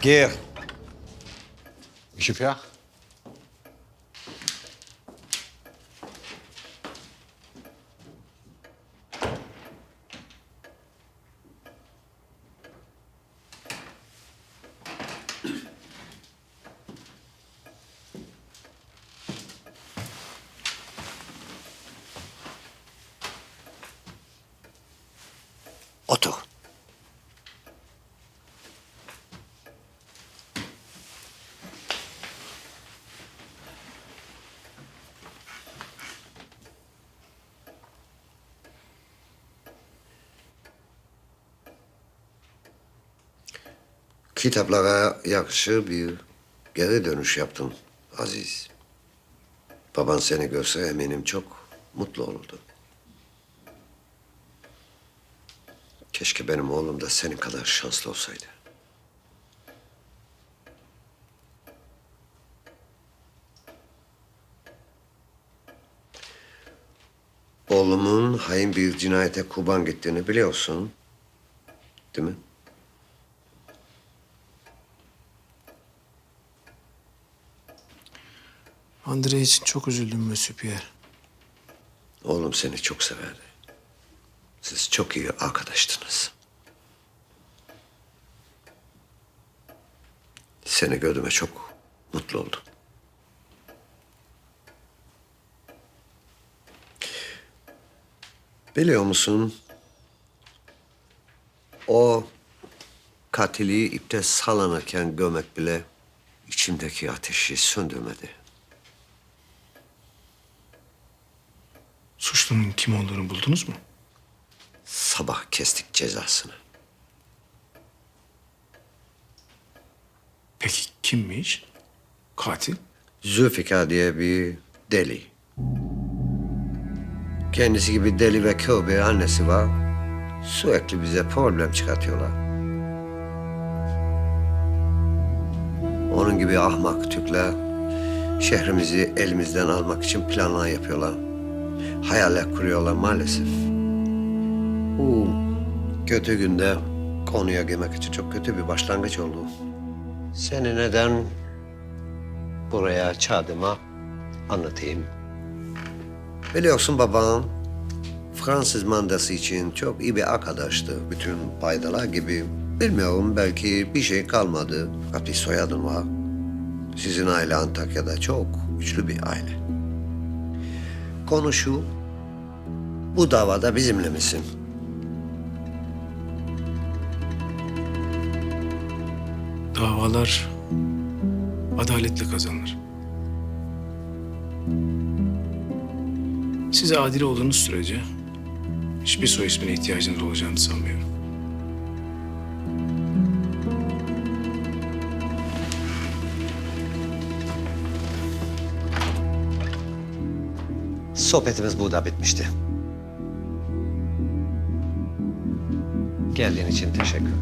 Gir. Monsieur Pierre Otur. Kitaplara yakışır bir geri dönüş yaptın Aziz. Baban seni görse eminim çok mutlu olurdu. Keşke benim oğlum da senin kadar şanslı olsaydı. Oğlumun hain bir cinayete kurban gittiğini biliyorsun. Değil mi? Andre için çok üzüldüm Monsieur Pierre. Oğlum seni çok severdi. Siz çok iyi arkadaştınız. Seni gördüğüme çok mutlu oldum. Biliyor musun? O katili ipte sallanırken gömek bile içimdeki ateşi söndürmedi. Suçlunun kim olduğunu buldunuz mu? Sabah kestik cezasını. Peki kimmiş? Katil? Zülfikar diye bir deli. Kendisi gibi deli ve kör bir annesi var. Sürekli bize problem çıkartıyorlar. Onun gibi ahmak Türkler şehrimizi elimizden almak için planlar yapıyorlar. Hayaller kuruyorlar maalesef. Bu kötü günde konuya girmek için çok kötü bir başlangıç oldu. Seni neden buraya çağırdığıma anlatayım. Biliyorsun babam Fransız mandası için çok iyi bir arkadaştı. Bütün paydalar gibi. Bilmiyorum belki bir şey kalmadı. Fakat bir soyadın var. Sizin aile Antakya'da çok güçlü bir aile. Konu şu. Bu davada bizimle misin? Davalar adaletle kazanır. Size adil olduğunuz sürece hiçbir soy ismine ihtiyacınız olacağını sanmıyorum. Sohbetimiz burada bitmişti. Geldiğin için teşekkür.